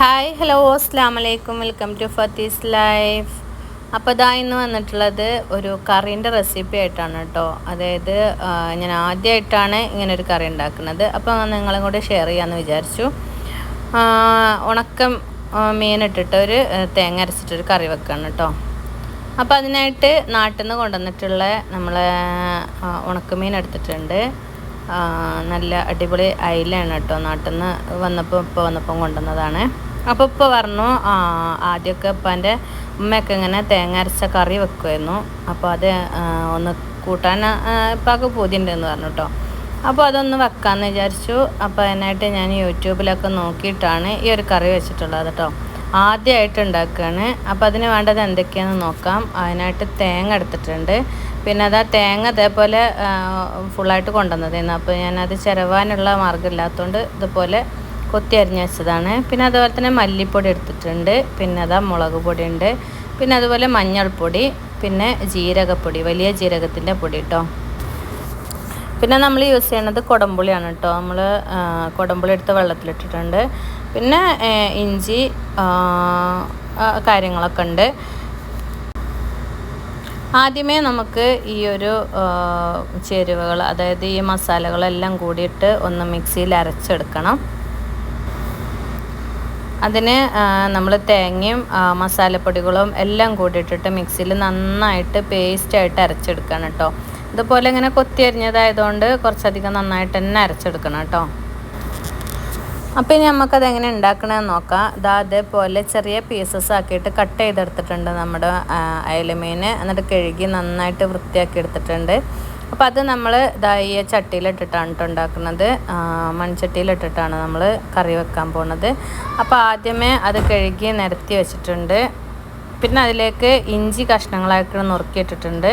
Hi hello അസ്ലാം വലൈക്കും welcome to ഫത്തീസ് life അപ്പോൾ ഇതാ ഇന്ന് വന്നിട്ടുള്ളത് ഒരു കറീന്റെ റെസിപ്പി ആയിട്ടാണ് കേട്ടോ. അതായത് ഞാൻ ആദ്യമായിട്ടാണ് ഇങ്ങനെ ഒരു കറി ഉണ്ടാക്കുന്നത്. അപ്പോൾ നിങ്ങളും കൂടെ ഷെയർ ചെയ്യാമെന്ന് വിചാരിച്ചു. ഉണക്കം മീനിട്ടിട്ട് ഒരു തേങ്ങ അരച്ചിട്ടൊരു കറി വെക്കാണ് കേട്ടോ. അപ്പോൾ അതിനായിട്ട് നാട്ടിൽ നിന്ന് കൊണ്ടുവന്നിട്ടുള്ള നമ്മൾ ഉണക്കമീൻ എടുത്തിട്ടുണ്ട്. നല്ല അടിപൊളി അയിലാണ് കേട്ടോ. നാട്ടിൽ നിന്ന് വന്നപ്പോൾ ഇപ്പോൾ വന്നപ്പം കൊണ്ടുവന്നതാണ്. അപ്പോൾ ഇപ്പോൾ പറഞ്ഞു ആദ്യമൊക്കെ ഇപ്പന്റെ ഉമ്മയൊക്കെ ഇങ്ങനെ തേങ്ങ അരച്ച കറി വെക്കുമായിരുന്നു അപ്പോൾ അത് ഒന്ന് കൂട്ടാൻ ഇപ്പൊക്കെ പൂതിണ്ടെന്ന് പറഞ്ഞു കേട്ടോ അപ്പോൾ അതൊന്ന് വെക്കാമെന്ന് വിചാരിച്ചു. അപ്പോൾ അതിനായിട്ട് ഞാൻ യൂട്യൂബിലൊക്കെ നോക്കിയിട്ടാണ് ഈ ഒരു കറി വെച്ചിട്ടുള്ളത് കേട്ടോ ആദ്യമായിട്ട് ഉണ്ടാക്കുകയാണ് അപ്പോൾ അതിന് വേണ്ടത് എന്തൊക്കെയാണെന്ന് നോക്കാം. അതിനായിട്ട് തേങ്ങ എടുത്തിട്ടുണ്ട്. പിന്നെ അത് ആ തേങ്ങ അതേപോലെ ഫുള്ളായിട്ട് കൊണ്ടുവന്നതായിരുന്നു അപ്പോൾ ഞാനത് ചിരവാനുള്ള മാർഗമില്ലാത്തതുകൊണ്ട് ഇതുപോലെ കൊത്തി അരിഞ്ഞ് വെച്ചതാണ്. പിന്നെ അതുപോലെ തന്നെ മല്ലിപ്പൊടി എടുത്തിട്ടുണ്ട്. പിന്നെ അതാ മുളക് പൊടി ഉണ്ട് പിന്നെ അതുപോലെ മഞ്ഞൾപ്പൊടി പിന്നെ ജീരകപ്പൊടി വലിയ ജീരകത്തിന്റെ പൊടി കേട്ടോ പിന്നെ നമ്മൾ യൂസ് ചെയ്യണത് കുടംപുളിയാണ് കേട്ടോ നമ്മൾ കുടംപുളി എടുത്ത് വെള്ളത്തിലിട്ടിട്ടുണ്ട്. പിന്നെ ഇഞ്ചി കാര്യങ്ങളൊക്കെ ഉണ്ട്. ആദ്യമേ നമുക്ക് ഈ ഒരു ചേരുവകൾ അതായത് ഈ മസാലകളെല്ലാം കൂടിയിട്ട് ഒന്ന് മിക്സിയിൽ അരച്ചെടുക്കണം. അതിന് നമ്മൾ തേങ്ങയും മസാലപ്പൊടികളും എല്ലാം കൂടിയിട്ടിട്ട് മിക്സിയിൽ നന്നായിട്ട് പേസ്റ്റായിട്ട് അരച്ചെടുക്കണം കേട്ടോ ഇതുപോലെ ഇങ്ങനെ കൊത്തി അരിഞ്ഞതായതുകൊണ്ട് കുറച്ചധികം നന്നായിട്ട് തന്നെ അരച്ചെടുക്കണം കേട്ടോ അപ്പോൾ ഇനി നമുക്കത് എങ്ങനെ ഉണ്ടാക്കണമെന്ന് നോക്കാം. ഇതാ അതേപോലെ ചെറിയ പീസസ് ആക്കിയിട്ട് കട്ട് ചെയ്തെടുത്തിട്ടുണ്ട് നമ്മുടെ അയലമീൻ. എന്നിട്ട് കഴുകി നന്നായിട്ട് വൃത്തിയാക്കി എടുത്തിട്ടുണ്ട്. അപ്പോൾ അത് നമ്മൾ ഈ ചട്ടിയിലിട്ടിട്ടാണ് കേട്ടോ ഉണ്ടാക്കുന്നത്. മൺചട്ടിയിലിട്ടിട്ടാണ് നമ്മൾ കറി വെക്കാൻ പോണത്. അപ്പോൾ ആദ്യമേ അത് കഴുകി നിരത്തി വെച്ചിട്ടുണ്ട്. പിന്നെ അതിലേക്ക് ഇഞ്ചി കഷ്ണങ്ങളായിട്ട് നുറുക്കിയിട്ടിട്ടുണ്ട്.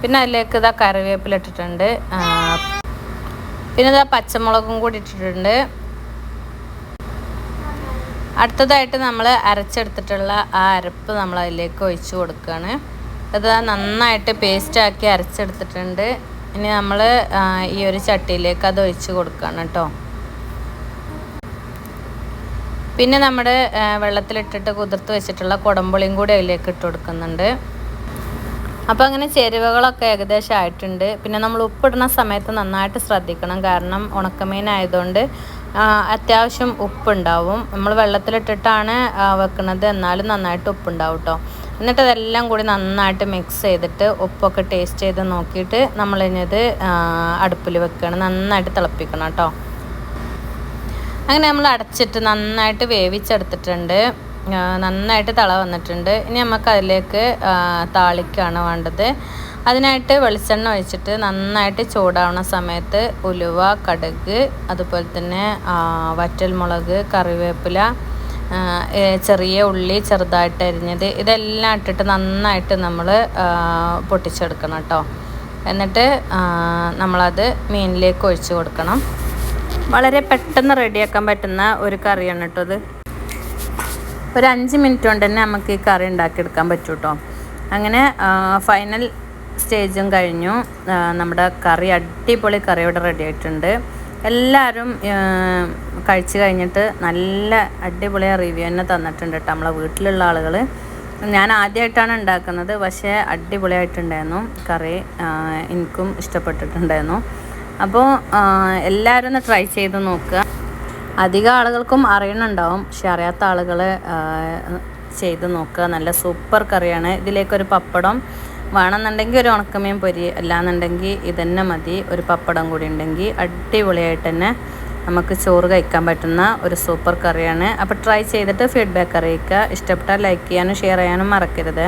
പിന്നെ അതിലേക്ക് ഇതാ കറിവേപ്പില ഇട്ടിട്ടുണ്ട് പിന്നെ ഇതാ പച്ചമുളകും കൂടി ഇട്ടിട്ടുണ്ട്. അടുത്തതായിട്ട് നമ്മൾ അരച്ചെടുത്തിട്ടുള്ള ആ അരപ്പ് നമ്മൾ അതിലേക്ക് ഒഴിച്ചു കൊടുക്കുകയാണ് അത് നന്നായിട്ട് പേസ്റ്റാക്കി അരച്ചെടുത്തിട്ടുണ്ട്. ഇനി നമ്മൾ ഈ ഒരു ചട്ടിയിലേക്ക് അത് ഒഴിച്ച് കൊടുക്കുകയാണ് കേട്ടോ. പിന്നെ നമ്മുടെ വെള്ളത്തിലിട്ടിട്ട് കുതിർത്ത് വെച്ചിട്ടുള്ള കുടമ്പുളിയും കൂടി അതിലേക്ക് ഇട്ട് കൊടുക്കുന്നുണ്ട്. അപ്പോൾ അങ്ങനെ ചേരുവകളൊക്കെ ഏകദേശം ആയിട്ടുണ്ട്. പിന്നെ നമ്മൾ ഉപ്പിടുന്ന സമയത്ത് നന്നായിട്ട് ശ്രദ്ധിക്കണം. കാരണം ഉണക്കമീൻ ആയതുകൊണ്ട് അത്യാവശ്യം ഉപ്പുണ്ടാവും. നമ്മൾ വെള്ളത്തിലിട്ടിട്ടാണ് വെക്കുന്നത് എന്നാലും നന്നായിട്ട് ഉപ്പുണ്ടാവും കേട്ടോ. എന്നിട്ട് അതെല്ലാം കൂടി നന്നായിട്ട് മിക്സ് ചെയ്തിട്ട് ഉപ്പൊക്കെ ടേസ്റ്റ് ചെയ്ത് നോക്കിയിട്ട് നമ്മളിത് അടുപ്പിൽ വെക്കുകയാണ് നന്നായിട്ട് തിളപ്പിക്കണം കേട്ടോ. അങ്ങനെ നമ്മൾ അടച്ചിട്ട് നന്നായിട്ട് വേവിച്ചെടുത്തിട്ടുണ്ട്. നന്നായിട്ട് തള വന്നിട്ടുണ്ട്. ഇനി നമുക്ക് അതിലേക്ക് താളിക്കാണ് വേണ്ടത്. അതിനായിട്ട് വെളിച്ചെണ്ണ ഒഴിച്ചിട്ട് നന്നായിട്ട് ചൂടാവുന്ന സമയത്ത് ഉലുവ കടുക് അതുപോലെ തന്നെ വറ്റൽമുളക് കറിവേപ്പില ചെറിയ ഉള്ളി ചെറുതായിട്ട് അരിഞ്ഞത് ഇതെല്ലാം ഇട്ടിട്ട് നന്നായിട്ട് നമ്മൾ പൊട്ടിച്ചെടുക്കണം കേട്ടോ. എന്നിട്ട് നമ്മളത് മീനിലേക്ക് ഒഴിച്ച് കൊടുക്കണം. വളരെ പെട്ടെന്ന് റെഡിയാക്കാൻ പറ്റുന്ന ഒരു കറിയാണ് കേട്ടോ ഇത്. ഒരു അഞ്ച് മിനിറ്റ് കൊണ്ട് തന്നെ നമുക്ക് ഈ കറി ഉണ്ടാക്കിയെടുക്കാൻ പറ്റും കേട്ടോ. അങ്ങനെ ഫൈനൽ സ്റ്റേജും കഴിഞ്ഞു. നമ്മുടെ കറി അടിപൊളി കറി ഇവിടെ റെഡി ആയിട്ടുണ്ട്. എല്ലാവരും കഴിച്ചു കഴിഞ്ഞിട്ട് നല്ല അടിപൊളിയായ റിവ്യൂ തന്നെ തന്നിട്ടുണ്ട് കേട്ടോ നമ്മളെ വീട്ടിലുള്ള ആളുകൾ ഞാൻ ആദ്യമായിട്ടാണ് ഉണ്ടാക്കുന്നത് പക്ഷേ അടിപൊളിയായിട്ടുണ്ടായിരുന്നു. കറി എനിക്കും ഇഷ്ടപ്പെട്ടിട്ടുണ്ടായിരുന്നു. അപ്പോൾ എല്ലാവരും ഒന്ന് ട്രൈ ചെയ്ത് നോക്കുക. അധികം ആളുകൾക്കും അറിയണുണ്ടാവും പക്ഷെ അറിയാത്ത ആളുകൾ ചെയ്ത് നോക്കുക. നല്ല സൂപ്പർ കറിയാണ്. ഇതിലേക്കൊരു പപ്പടം വേണമെന്നുണ്ടെങ്കിൽ ഒരു ഉണക്കമീൻ പൊരി അല്ലാന്നുണ്ടെങ്കിൽ ഇതന്നെ മതി. ഒരു പപ്പടം കൂടി ഉണ്ടെങ്കിൽ അടിപൊളിയായിട്ട് തന്നെ നമുക്ക് ചോറ് കഴിക്കാൻ പറ്റുന്ന ഒരു സൂപ്പർ കറിയാണ്. അപ്പോൾ ട്രൈ ചെയ്തിട്ട് ഫീഡ്ബാക്ക് അറിയിക്കുക. ഇഷ്ടപ്പെട്ടാൽ ലൈക്ക് ചെയ്യാനും ഷെയർ ചെയ്യാനും മറക്കരുത്.